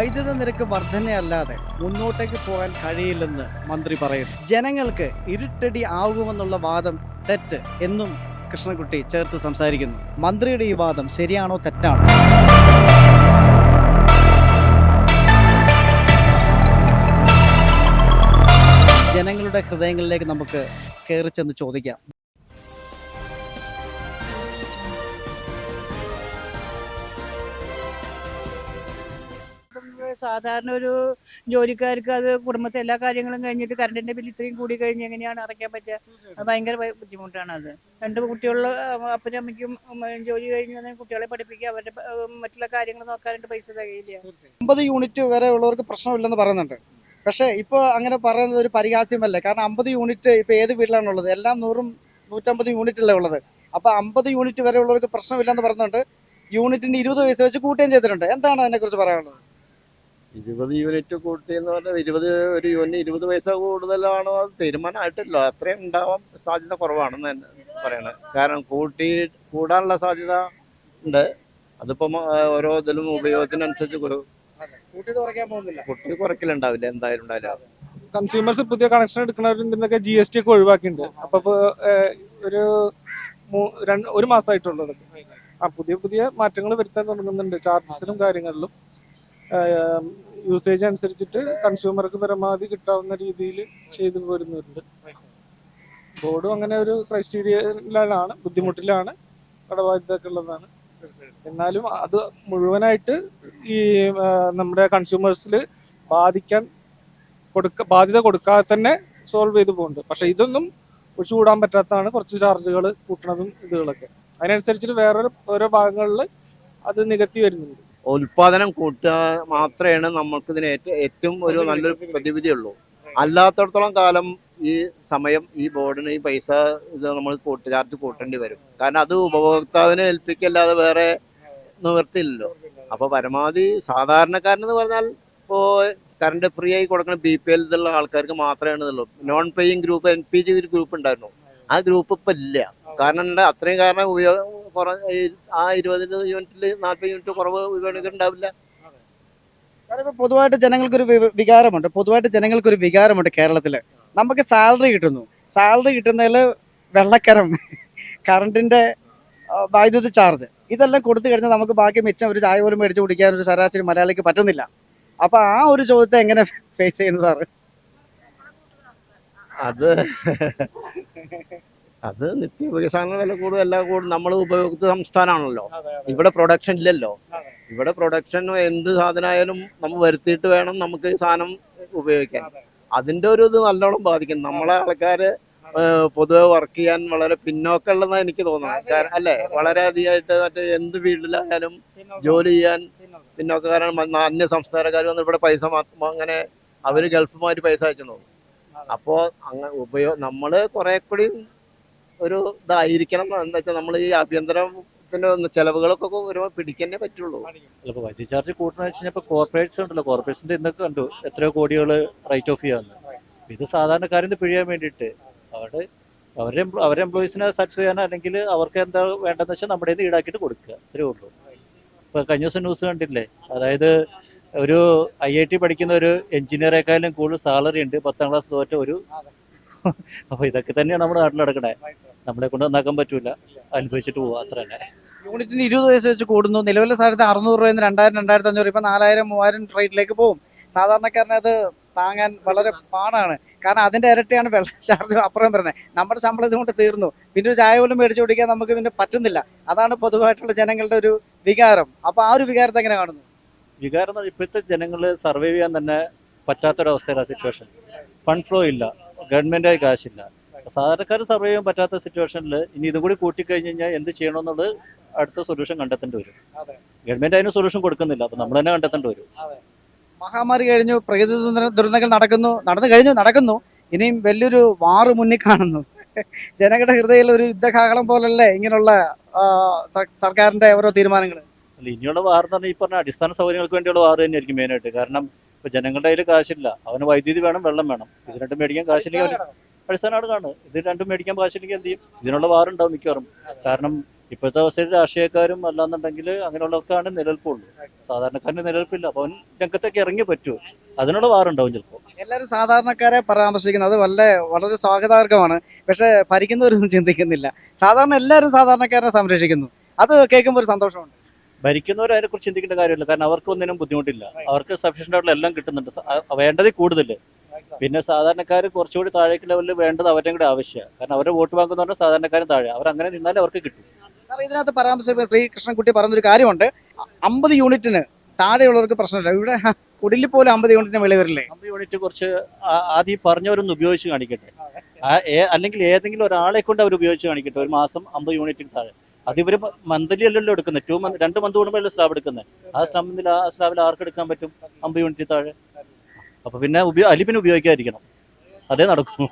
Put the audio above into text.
വൈദ്യുത നിരക്ക് വർധനയല്ലാതെ മുന്നോട്ടേക്ക് പോകാൻ കഴിയില്ലെന്ന് മന്ത്രി പറയുന്നു. ജനങ്ങൾക്ക് ഇരുട്ടടി ആകുമെന്നുള്ള വാദം തെറ്റ് എന്നും കൃഷ്ണൻകുട്ടി ചേർത്ത് സംസാരിക്കുന്നു. മന്ത്രിയുടെ ഈ വാദം ശരിയാണോ തെറ്റാണോ? ജനങ്ങളുടെ ഹൃദയങ്ങളിലേക്ക് നമുക്ക് കയറി ചെന്ന് ചോദിക്കാം. സാധാരണ ഒരു ജോലിക്കാർക്ക് അത് കുടുംബത്തെ എല്ലാ കാര്യങ്ങളും കഴിഞ്ഞിട്ട് കറണ്ടിന്റെ ബില്ല് ഇത്രയും കൂടി കഴിഞ്ഞ് എങ്ങനെയാണ് അടയ്ക്കാൻ പറ്റുക? ഭയങ്കര ബുദ്ധിമുട്ടാണ് അത്. രണ്ട് കുട്ടികളുള്ള അപ്പനും അമ്മയ്ക്കും ജോലി കഴിഞ്ഞ് കുട്ടികളെ പഠിപ്പിക്കുക അവരുടെ മറ്റുള്ള കാര്യങ്ങൾ നോക്കാനായിട്ട് പൈസ തികയില്ല. അമ്പത് യൂണിറ്റ് വരെ ഉള്ളവർക്ക് പ്രശ്നമില്ലെന്ന് പറയുന്നുണ്ട്. പക്ഷേ ഇപ്പോൾ അങ്ങനെ പറയുന്നത് ഒരു പരിഹാസ്യമല്ലേ. കാരണം അമ്പത് യൂണിറ്റ് ഇപ്പോൾ ഏത് വീട്ടിലാണുള്ളത്? എല്ലാം നൂറും നൂറ്റമ്പത് യൂണിറ്റ് അല്ലേ ഉള്ളത്. അപ്പോൾ അമ്പത് യൂണിറ്റ് വരെ ഉള്ളവർക്ക് പ്രശ്നമില്ലെന്ന് പറയുന്നുണ്ട്. യൂണിറ്റിന് ഇരുപത് പൈസ വെച്ച് കൂട്ടുകയും ചെയ്തിട്ടുണ്ട്. എന്താണ് അതിനെക്കുറിച്ച് പറയാനുള്ളത്? ഇരുപത് യൂണിറ്റ് കൂട്ടി എന്ന് പറഞ്ഞാൽ ഇരുപത് ഒരു യൂണിറ്റ് ഇരുപത് പൈസ കൂടുതലാണോ അത് തീരുമാനമായിട്ടില്ല. അത്രയും ഉണ്ടാവാൻ സാധ്യത കുറവാണെന്ന് തന്നെ പറയണത് കാരണം കൂട്ടി കൂടാനുള്ള സാധ്യത ഉണ്ട്. അതിപ്പം ഓരോ ഇതിലും ഉപയോഗത്തിനനുസരിച്ച് കൂട്ടി കുറയ്ക്കലുണ്ടാവില്ല എന്തായാലും ഉണ്ടാവില്ല. കൺസ്യൂമേഴ്സ് പുതിയ കണക്ഷൻ എടുക്കുന്നവരിന്നൊക്കെ ജി എസ് ടി ഒക്കെ ഒഴിവാക്കിയിട്ടുണ്ട്. അപ്പൊ ഒരു ഒരു മാസമായിട്ടുള്ളത് ആ പുതിയ പുതിയ മാറ്റങ്ങൾ വരുത്താൻ തുടങ്ങുന്നുണ്ട്. ചാർജസിലും കാര്യങ്ങളിലും. യൂസേജ് അനുസരിച്ചിട്ട് കൺസ്യൂമർക്ക് പരമാവധി കിട്ടാവുന്ന രീതിയിൽ ചെയ്തു വരുന്നുണ്ട് ബോർഡും അങ്ങനെ ഒരു ക്രൈറ്റീരിയയിലാണ് ബുദ്ധിമുട്ടിലാണ് കടബാധ്യതയൊക്കെ ഉള്ളതാണ് എന്നാലും അത് മുഴുവനായിട്ട് ഈ നമ്മുടെ കൺസ്യൂമേഴ്സിൽ ബാധിക്കാൻ കൊടുക്ക ബാധ്യത കൊടുക്കാതെ തന്നെ സോൾവ് ചെയ്തു പോകുന്നുണ്ട്. പക്ഷെ ഇതൊന്നും ഒഴിച്ചുകൂടാൻ പറ്റാത്തതാണ് കുറച്ച് ചാർജുകൾ കൂട്ടണതും ഇതുകളൊക്കെ. അതിനനുസരിച്ചിട്ട് വേറൊരു ഓരോ ഭാഗങ്ങളിൽ അത് നികത്തി വരുന്നുണ്ട്. ഉൽപാദനം കൂട്ടുക മാത്രമാണ് നമുക്ക് ഇതിന് ഏറ്റവും ഏറ്റവും ഒരു നല്ലൊരു പ്രതിവിധി ഉള്ളൂ അല്ലാത്തടത്തോളം കാലം ഈ സമയം ഈ ബോർഡിന് ഈ പൈസ ഇത് നമ്മൾ കൂട്ട് ചാർജ് കൂട്ടേണ്ടി വരും. കാരണം അത് ഉപഭോക്താവിനെ ഏൽപ്പിക്കല്ലാതെ വേറെ നിവർത്തിയില്ലല്ലോ അപ്പോൾ പരമാവധി സാധാരണക്കാരനെന്ന് പറഞ്ഞാൽ ഇപ്പോൾ കറണ്ട് ഫ്രീ ആയി കൊടുക്കുന്ന ബി പി എൽ ഇതുള്ള ആൾക്കാർക്ക് മാത്രമേ ഉള്ളൂ non paying group N P G ഒരു ഗ്രൂപ്പ് ഉണ്ടായിരുന്നു. ആ ഗ്രൂപ്പ് ഇപ്പം ഇല്ല. കാരണം അത്രയും കാരണം ഉപയോഗം കുറ ആ ഇരുപത് യൂണിറ്റിൽ നാൽപ്പത് യൂണിറ്റ് കുറവ് ഉപയോഗിക്കാൻ ഉണ്ടാവില്ല പൊതുവായിട്ട് ജനങ്ങൾക്കൊരു വികാരമുണ്ട്. പൊതുവായിട്ട് ജനങ്ങൾക്കൊരു വികാരമുണ്ട് കേരളത്തിൽ നമുക്ക് സാലറി കിട്ടുന്നു. സാലറി കിട്ടുന്നതിൽ വെള്ളക്കരം കറണ്ടിന്റെ വൈദ്യുത വൈദ്യുതി ചാർജ്. ഇതെല്ലാം കൊടുത്തു കഴിഞ്ഞാൽ നമുക്ക് ബാക്കി മിച്ചം ഒരു ചായ പോലും മേടിച്ച് കുടിക്കാൻ ഒരു ശരാശരി മലയാളിക്ക് പറ്റുന്നില്ല. അപ്പൊ ആ ഒരു ചോദ്യത്തെ എങ്ങനെ ഫേസ് ചെയ്യുന്നു സാറ്? അത് അത് നിത്യോപകസാധന വില കൂടും എല്ലാം കൂടും. നമ്മൾ ഉപയോഗിച്ച സംസ്ഥാനമാണല്ലോ ഇവിടെ പ്രൊഡക്ഷൻ ഇല്ലല്ലോ. ഇവിടെ പ്രൊഡക്ഷൻ എന്ത് സാധനമായാലും നമ്മൾ വരുത്തിയിട്ട് വേണം നമുക്ക് സാധനം ഉപയോഗിക്കാൻ. അതിന്റെ ഒരു ഇത് നല്ലോണം ബാധിക്കും. നമ്മളെ ആൾക്കാര് ഏഹ്, പൊതുവെ വർക്ക് ചെയ്യാൻ വളരെ പിന്നോക്കമുള്ളതാണ് എനിക്ക് തോന്നുന്നത്. കാരണം അല്ലേ? വളരെ അധികമായിട്ട് മറ്റേ എന്ത് ഫീൽഡിലായാലും ജോലി ചെയ്യാൻ പിന്നോക്കക്കാരാണ് അന്യ സംസ്ഥാനക്കാർ വന്ന് ഇവിടെ പൈസ മാത്രം അങ്ങനെ അവർ ഗൾഫുമാര് പൈസ അയച്ചു അപ്പോൾ അങ്ങനെ ഉപയോഗം നമ്മൾ കുറെ കൂടി ഒരു ഇതായിരിക്കണം എന്ന് വെച്ചാൽ നമ്മൾ ഈ ആഭ്യന്തരത്തിന്റെ ചെലവുകളൊക്കെ ഒരു പിടിക്കന്നെ പറ്റുള്ളൂ. അപ്പൊ വൈദ്യുതി ചാർജ് കൂട്ടണമെന്ന് വെച്ച് കഴിഞ്ഞാൽ കോർപ്പറേറ്റ്സ് ഉണ്ടല്ലോ. കോർപ്പറേറ്റ്സിന്റെ ഇന്നൊക്കെ കണ്ടു എത്രയോ കോടികൾ റൈറ്റ് ഓഫ് ചെയ്യാന്ന്. ഇത് സാധാരണക്കാരന് പിഴിയാൻ വേണ്ടിയിട്ട് അവിടെ അവരുടെ അവരെ എംപ്ലോയീസിനെ സാറ്റിസ്ഫൈ ചെയ്യാൻ അല്ലെങ്കിൽ അവർക്ക് എന്താ വേണ്ടതെന്ന് വെച്ചാൽ നമ്മുടെ കയ്യിൽ ഈടാക്കിയിട്ട് കൊടുക്കുക. അത്രേ ഉള്ളൂ. ഇപ്പൊ കഴിഞ്ഞ ദിവസം ന്യൂസ് കണ്ടില്ലേ? അതായത് ഒരു ഐ ഐ ടി പഠിക്കുന്ന ഒരു എഞ്ചിനീയറേക്കാളും കൂടുതൽ സാലറി ഉണ്ട്. പത്താം ക്ലാസ് തോറ്റ ഒരു അപ്പോൾ ഇതൊക്കെ തന്നെയാണ് നമ്മുടെ നാട്ടിൽ നടക്കണേ. നമ്മളെ കൊണ്ട് നന്നാക്കാൻ പറ്റൂല. അനുഭവിച്ചിട്ട് പോവുക അത്ര തന്നെ. യൂണിറ്റിന് ഇരുപത് വയസ്സ് വെച്ച് കൂടുന്നു. നിലവിലെ സാധനത്തിന് അറുന്നൂറ് രൂപയിൽ നിന്ന് രണ്ടായിരം രണ്ടായിരത്തി അഞ്ഞൂറ് ഇപ്പൊ നാലായിരം മൂവായിരം റേറ്റിലേക്ക് പോകും. സാധാരണക്കാരനെ അത് താങ്ങാൻ വളരെ പാടാണ്. കാരണം അതിന്റെ ഇരട്ടിയാണ് വെള്ള ചാർജ് അപ്പുറം വരുന്നത്. നമ്മുടെ ശമ്പളത്തിൽ കൊണ്ട് തീർന്നു. പിന്നെ ഒരു ചായ പോലും മേടിച്ചു കുടിക്കാൻ നമുക്ക് പിന്നെ പറ്റുന്നില്ല. അതാണ് പൊതുവായിട്ടുള്ള ജനങ്ങളുടെ ഒരു വികാരം. അപ്പോൾ ആ ഒരു വികാരത്തെ എങ്ങനെ കാണുന്നു? വികാരം എന്ന് ഇപ്പോഴത്തെ ജനങ്ങൾ സർവൈവ് ചെയ്യാൻ തന്നെ പറ്റാത്തൊരവസ്ഥയിലാണ് സിറ്റുവേഷൻ ഫണ്ട് ഫ്ലോ ഇല്ല. ഗവൺമെന്റായി കാശില്ല. സാധാരണക്കാർ സർവൈവ് ചെയ്യാൻ പറ്റാത്ത സിറ്റുവേഷനിൽ ഇനി ഇതും കൂടി കൂട്ടിക്കഴിഞ്ഞ് കഴിഞ്ഞാൽ എന്ത് ചെയ്യണമെന്നുള്ളത് അടുത്ത സൊല്യൂഷൻ കണ്ടെത്തേണ്ടി വരും. ഗവൺമെന്റ് അതിന് സൊല്യൂഷൻ കൊടുക്കുന്നില്ല. അപ്പൊ നമ്മൾ തന്നെ കണ്ടെത്തേണ്ടി വരും. മഹാമാരി കഴിഞ്ഞു പ്രകൃതി ദുരന്തങ്ങൾ നടക്കുന്നു നടന്നു കഴിഞ്ഞു നടക്കുന്നു. ഇനിയും വലിയൊരു വാറ് മുന്നിൽ കാണുന്നു. ജനങ്ങളുടെ ഹൃദയത്തിൽ ഒരു യുദ്ധകാഹളം പോലല്ലേ ഇങ്ങനെയുള്ള സർക്കാരിന്റെ ഓരോ തീരുമാനങ്ങൾ അല്ല ഇനിയുള്ള വാർ എന്ന് പറഞ്ഞാൽ ഈ പറഞ്ഞ അടിസ്ഥാന സൗകര്യങ്ങൾക്ക് വേണ്ടിയുള്ള വാർ തന്നെയായിരിക്കും മെയിനായിട്ട് കാരണം ഇപ്പൊ ജനങ്ങളുടെ കയ്യിൽ കാശില്ല. അവന് വൈദ്യുതി വേണം വെള്ളം വേണം. ഇത് രണ്ടും മേടിക്കാൻ കാശില്ലെങ്കിൽ അടിസ്ഥാനമാണ് ഇത് രണ്ടും മേടിക്കാൻ കാശില്ലെങ്കിൽ എന്ത് ചെയ്യും? ഇതിനുള്ള വാറുണ്ടാവും മിക്കവാറും. കാരണം ഇപ്പോഴത്തെ അവസ്ഥയിൽ രാഷ്ട്രീയക്കാരും അല്ലാന്നുണ്ടെങ്കിൽ അങ്ങനെയുള്ളവർക്കാണ് നിലനിൽപ്പുള്ളൂ. സാധാരണക്കാരന് നിലനിൽപ്പില്ല. അപ്പോൾ അവൻ രംഗത്തേക്ക് ഇറങ്ങി പറ്റൂ അതിനുള്ള വാറുണ്ടാവും ചിലപ്പോൾ എല്ലാവരും സാധാരണക്കാരെ പരാമർശിക്കുന്നത് അത് വളരെ വളരെ സ്വാഗതാർഹമാണ്. പക്ഷെ ഭരിക്കുന്നവരൊന്നും ചിന്തിക്കുന്നില്ല. സാധാരണ എല്ലാവരും സാധാരണക്കാരനെ സംരക്ഷിക്കുന്നു. അത് കേൾക്കുമ്പോൾ ഒരു സന്തോഷമുണ്ട്. ഭരിക്കുന്നവർ അതിനെക്കുറിച്ച് ചിന്തിക്കേണ്ട കാര്യമില്ല. കാരണം അവർക്ക് അവർക്കൊന്നിനും ബുദ്ധിമുട്ടില്ല. അവർക്ക് സഫീഷ്യന്റ് ആയിട്ടുള്ള എല്ലാം കിട്ടുന്നുണ്ട്. വേണ്ടതിൽ കൂടുതൽ പിന്നെ സാധാരണക്കാർ കുറച്ചുകൂടി താഴേക്ക് ലെവലിൽ വേണ്ടത് അവരുടെ കൂടെ ആവശ്യമാണ്. കാരണം അവരെ വോട്ട് ബാങ്ക് എന്ന് പറഞ്ഞാൽ സാധാരണക്കാരും താഴെ. അവർ അങ്ങനെ നിന്നാലേ അവർക്ക് കിട്ടും. സാർ ഇതിനകത്ത് പരാമർശിക്കുന്ന ശ്രീകൃഷ്ണൻകുട്ടി പറഞ്ഞൊരു കാര്യമുണ്ട്. അമ്പത് യൂണിറ്റിന് താഴെയുള്ളവർക്ക് പ്രശ്നമില്ല. ഇവിടെ കുടിലിൽ പോലും അമ്പത് യൂണിറ്റിന് വെളി വരില്ലേ? അമ്പത് യൂണിറ്റ് കുറച്ച് ആദ്യം പറഞ്ഞവരൊന്ന് ഉപയോഗിച്ച് കാണിക്കട്ടെ. അല്ലെങ്കിൽ ഏതെങ്കിലും ഒരാളെ കൊണ്ട് അവർ ഉപയോഗിച്ച് കാണിക്കട്ടെ. ഒരു മാസം അമ്പത് യൂണിറ്റിന് താഴെ. അത് ഇവർ മന്ത്ലി അല്ലല്ലോ എടുക്കുന്നത്. ടു മന്ത് രണ്ട് മന്ത് കൂടുമ്പോഴല്ലേ സ്ലാബ് എടുക്കുന്നത്? ആ സ്ലാബിൽ ആ സ്ലാബിൽ ആർക്ക് എടുക്കാൻ പറ്റും? അമ്പത് യൂണിറ്റ് താഴെ. അപ്പൊ പിന്നെ ഉപയോ അലി പിന്നെ ഉപയോഗിക്കാതിരിക്കണം. അതേ നടക്കൂ.